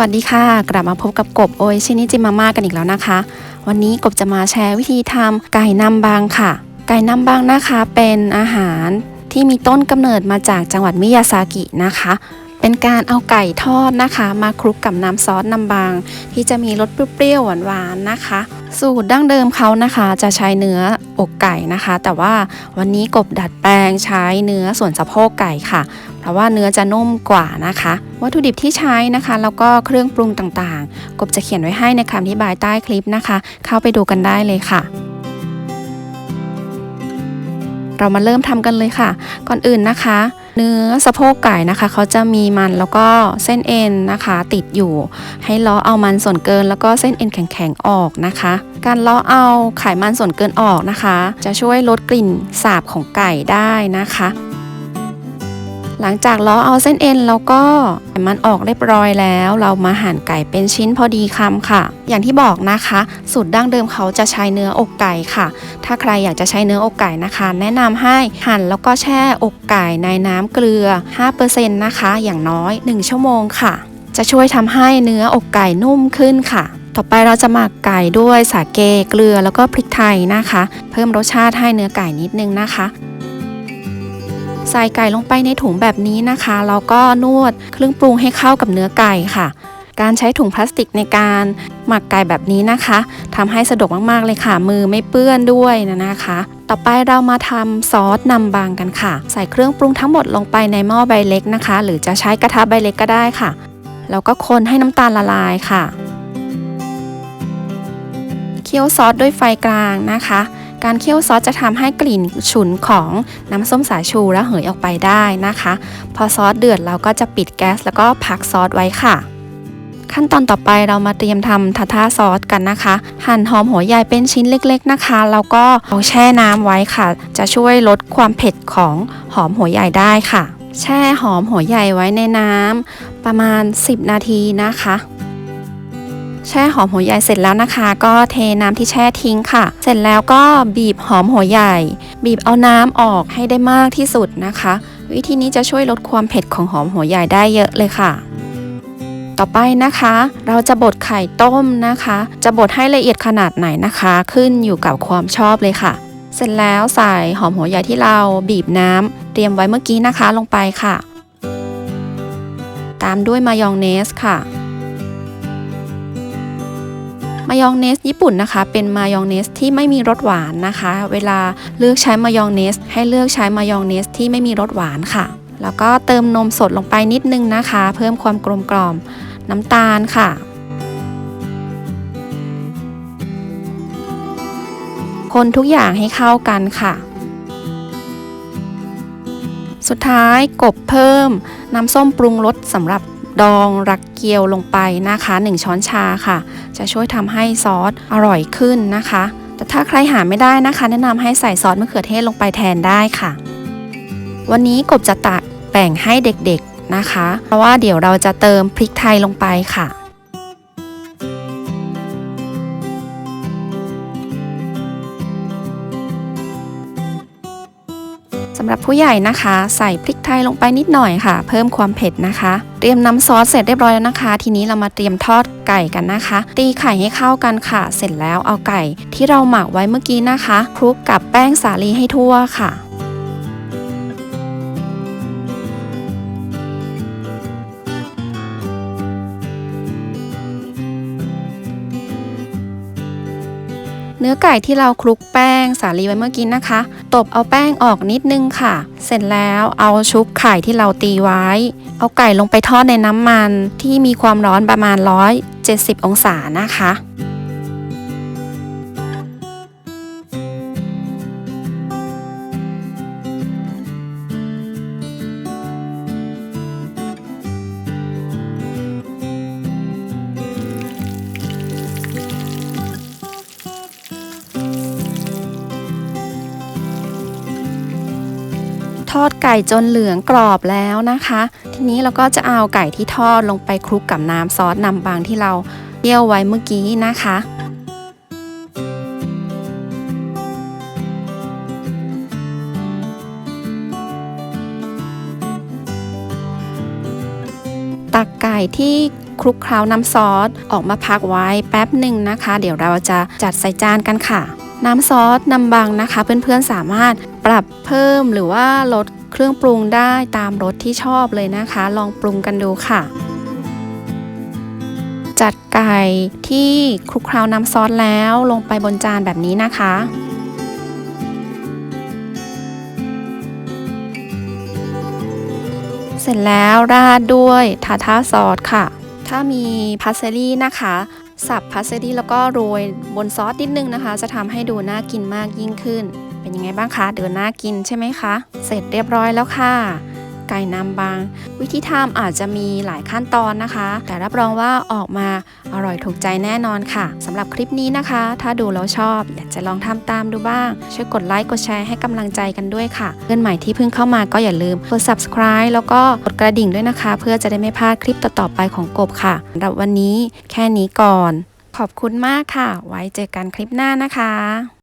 วัสดีค่ะ กลับมาพบกับกบโอยชินิจิมาม่ากันอีกแล้วนะคะ วันนี้กบจะมาแชร์วิธีทำไก่นำบางค่ะ ไก่นำบางนะคะเป็นอาหารที่มีต้นกำเนิดมาจากจังหวัดมิยาซากินะคะ เป็นการเอาไก่ทอดนะคะ มาคลุกกับน้ำซอสนำบาง ที่จะมีรสเปรี้ยวๆหวานๆนะคะ สูตรดั้งเดิมเขานะคะจะใช้เนื้ออกไก่นะคะ แต่ว่าวันนี้กบดัดแปลงใช้เนื้อส่วนสะโพกไก่ค่ะ เพราะว่าเนื้อจะนุ่มกว่านะคะ วัตถุดิบที่ใช้นะคะ แล้วก็เครื่องปรุงต่างๆ กบจะเขียนไว้ให้ในคำอธิบายใต้คลิปนะคะ เข้าไปดูกันได้เลยค่ะเรามาเริ่มทำกันเลยค่ะ ก่อนอื่นนะคะ เนื้อสะโพกไก่นะคะเขาจะมีมันแล้วก็เส้นเอ็นนะคะ ติดอยู่ ให้ล้อเอามันส่วนเกิน แล้วก็เส้นเอ็นแข็งๆออกนะคะ การล้อเอาไขมันส่วนเกินออกนะคะ จะช่วยลดกลิ่นสาบของไก่ได้นะคะ หลังจากลาะเอาเส้นเอ็นแล้วก็มันออกเรียบร้อยแล้ว เรามาหั่นไก่เป็นชิ้นพอดีคำค่ะ อย่างที่บอกนะคะ สูตรดั้งเดิมเขาจะใช้เนื้ออกไก่ค่ะ ถ้าใครอยากจะใช้เนื้ออกไก่นะคะ แนะนำให้หั่นแล้วก็แช่อกไก่ในน้ำเกลือ 5%นะคะ อย่างน้อย 1 ชั่วโมงค่ะ จะช่วยทำให้เนื้ออกไก่นุ่มขึ้นค่ะต่อไปเราจะหมักไก่ด้วยสาเกเกลือแล้วก็พริกไทยนะคะ เพิ่มรสชาติให้เนื้อไก่นิดนึงนะคะ ใส่ไก่ลงไปในถุงแบบนี้นะคะแล้วก็นวดเครื่องปรุงให้เข้ากับเนื้อไก่ค่ะ การใช้ถุงพลาสติกในการหมักไก่แบบนี้นะคะทำให้สะดวกมากๆเลยค่ะ มือไม่เปื้อนด้วยนะนะคะ ต่อไปเรามาทำซอสนำบางกันค่ะ ใส่เครื่องปรุงทั้งหมดลงไปในหม้อใบเล็กนะคะ หรือจะใช้กระทะใบเล็กก็ได้ค่ะแล้วก็คนให้น้ำตาลละลายค่ะ เคี่ยวซอสด้วยไฟกลางนะคะ การเคี่ยวซอสจะทำให้กลิ่นฉุนของน้ำส้มสายชูระเหยออกไปได้นะคะ พอซอสเดือดเราก็จะปิดแก๊สแล้วก็พักซอสไว้ค่ะ ขั้นตอนต่อไปเรามาเตรียมทำทาท่าซอสกันนะคะ หั่นหอมหัวใหญ่เป็นชิ้นเล็ก ๆนะคะ แล้วก็เอาแช่น้ำไว้ค่ะ จะช่วยลดความเผ็ดของหอมหัวใหญ่ได้ค่ะ แช่หอมหัวใหญ่ไว้ในน้ำประมาณ 10 นาทีนะคะ แช่หอมหัวใหญ่เสร็จแล้วนะคะ ก็เทน้ำที่แช่ทิ้งค่ะ เสร็จแล้วก็บีบหอมหัวใหญ่ บีบเอาน้ำออกให้ได้มากที่สุดนะคะ วิธีนี้จะช่วยลดความเผ็ดของหอมหัวใหญ่ได้เยอะเลยค่ะ ต่อไปนะคะ เราจะบดไข่ต้มนะคะ จะบดให้ละเอียดขนาดไหนนะคะ ขึ้นอยู่กับความชอบเลยค่ะ เสร็จแล้วใส่หอมหัวใหญ่ที่เราบีบน้ำเตรียมไว้เมื่อกี้นะคะลงไปค่ะ ตามด้วยมายองเนสค่ะ มายองเนสญี่ปุ่นนะคะ เป็นมายองเนสที่ไม่มีรสหวานนะคะ เวลาเลือกใช้มายองเนส ให้เลือกใช้มายองเนสที่ไม่มีรสหวานค่ะ แล้วก็เติมนมสดลงไปนิดนึงนะคะ เพิ่มความกลมกล่อมน้ำตาลค่ะคนทุกอย่างให้เข้ากันค่ะ สุดท้ายกบเพิ่ม น้ำส้มปรุงรสสำหรับ ดองรักเกียวลงไปนะคะ 1 ช้อนชาค่ะ จะช่วยทำให้ซอสอร่อยขึ้นนะคะ แต่ถ้าใครหาไม่ได้นะคะ แนะนำให้ใส่ซอสมะเขือเทศลงไปแทนได้ค่ะ วันนี้กบจะตักแบ่งให้เด็กๆนะคะ เพราะว่าเดี๋ยวเราจะเติมพริกไทยลงไปค่ะ สำหรับผู้ใหญ่นะคะ ใส่พริกไทยลงไปนิดหน่อยค่ะ เพิ่มความเผ็ดนะคะ เตรียมน้ำซอสเสร็จเรียบร้อยแล้วนะคะ ทีนี้เรามาเตรียมทอดไก่กันนะคะ ตีไข่ให้เข้ากันค่ะ เสร็จแล้วเอาไก่ ที่เราหมักไว้เมื่อกี้นะคะคลุกกับแป้งสาลีให้ทั่วค่ะ นื้อไก่ที่เราคลุกแป้งสาลีไว้เมื่อกี้นะคะ ตบเอาแป้งออกนิดนึงค่ะ เสร็จแล้วเอาชุบไข่ที่เราตีไว้ เอาไก่ลงไปทอดในน้ำมันที่มีความร้อนประมาณ 170 องศานะคะ อดไก่จนเหลืองกรอบแล้วนะคะ ทีนี้เราก็จะเอาไก่ที่ทอดลงไปคลุกกับน้ำซอสนำบางที่เราเคี่ยวไว้เมื่อกี้นะคะตักไก่ที่คลุกเคล้าน้ำซอสออกมาพักไว้แป๊บหนึ่งนะคะ เดี๋ยวเราจะจัดใส่จานกันค่ะ น้ำซอสนำบางนะคะ เพื่อนๆสามารถ ปรับเพิ่มหรือว่าลดเครื่องปรุงได้ตามรสที่ชอบเลยนะคะ ลองปรุงกันดูค่ะ จัดไก่ที่คลุกเคล้าน้ำซอสแล้วลงไปบนจานแบบนี้นะคะเสร็จแล้วราดด้วยทาทาซอสค่ะ ถ้ามีพาสเซรี่นะคะ สับพาสเซรี่แล้วก็โรยบนซอสนิดนึงนะคะ จะทำให้ดูน่ากินมากยิ่งขึ้น เป็นยังไงบ้างคะเดินน่ากินใช่ไหมคะ เสร็จเรียบร้อยแล้วค่ะ ไก่น้ำบาง วิธีทำอาจจะมีหลายขั้นตอนนะคะ แต่รับรองว่าออกมาอร่อยถูกใจแน่นอนค่ะสำหรับคลิปนี้นะคะ ถ้าดูแล้วชอบ อยากจะลองทำตามดูบ้าง ช่วยกดไลค์กดแชร์ให้กำลังใจกันด้วยค่ะเพื่อนใหม่ที่เพิ่งเข้ามาก็อย่าลืมกด subscribe แล้วก็กดกระดิ่งด้วยนะคะ เพื่อจะได้ไม่พลาดคลิปต่อๆไปของกบค่ะสำหรับวันนี้แค่นี้ก่อน ขอบคุณมากค่ะ ไว้เจอกันคลิปหน้านะคะ